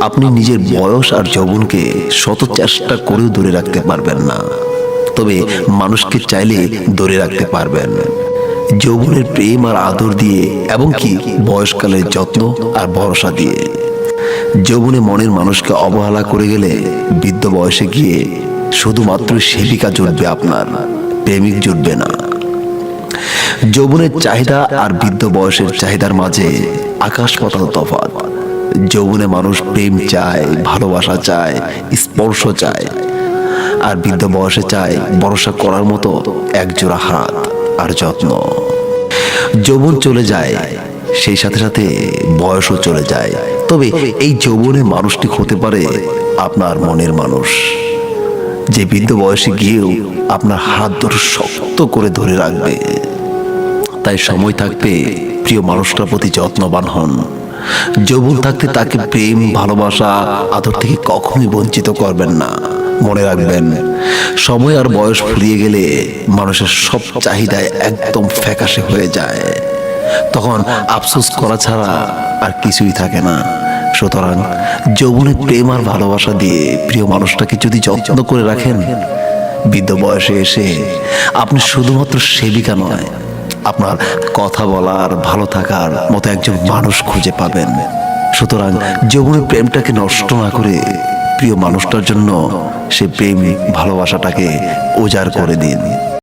আপনি নিজের বয়স আর যৌবনকে শত চেষ্টা করেও ধরে রাখতে পারবেন না। তবে মানুষকে চাইলে ধরে রাখতে পারবেন। যৌবনের প্রেম আর আদর দিয়ে এবং কি বয়সকালের যত্ন আর ভরসা দিয়ে। যৌবনে মনের মানুষকে অবহেলা করে গেলে বৃদ্ধ বয়সে গিয়ে শুধুমাত্র সেবিকা জুটবে আপনার, প্রেমিক জুটবে না। যৌবনের চাহিদা আর বৃদ্ধ বয়সের চাহিদার মাঝে আকাশ পাতাল তফাৎ। যৌবনে মানুষ প্রেম চায়, ভালোবাসা চায়, স্পর্শ চায়। আর বৃদ্ধ বয়সে চায় ভরসা করার মতো একজোড়া হাত আর যত্ন। যৌবন চলে যায়, সেই সাথে সাথে বয়সও চলে যায়। তবে এই যৌবনে মানুষটি হতে পারে আপনার মনের মানুষ। যে বৃদ্ধ বয়সে গিয়েও আপনার হাত ধরে শক্ত করে ধরে রাখবে। তাই সময় থাকতে প্রিয় মানুষটার প্রতি যত্নবান হন। যৌবন থাকতে তাকে প্রেম, ভালোবাসা, আদর থেকে কখনোই বঞ্চিত করবেন না। মনে রাখবেন, সময় আর বয়স ফুরিয়ে গেলে মানুষের সব চাহিদায় একদম ফ্যাকাশে হয়ে যায়। তখন আফসোস করা ছাড়া আর কিছুই থাকে না। সুতরাং যৌবনে প্রেম আর ভালোবাসা দিয়ে প্রিয় মানুষটাকে যদি যত্ন করে রাখেন, বৃদ্ধ বয়সে এসে আপনি শুধুমাত্র সেবিকা নয় আপনার কথা বলার, ভালো থাকার মতো একজন মানুষ খুঁজে পাবেন। সুতরাং যৌবনের প্রেমটাকে নষ্ট না করে প্রিয় মানুষটার জন্য সে প্রেম ভালোবাসাটাকে উজাড় করে দিন।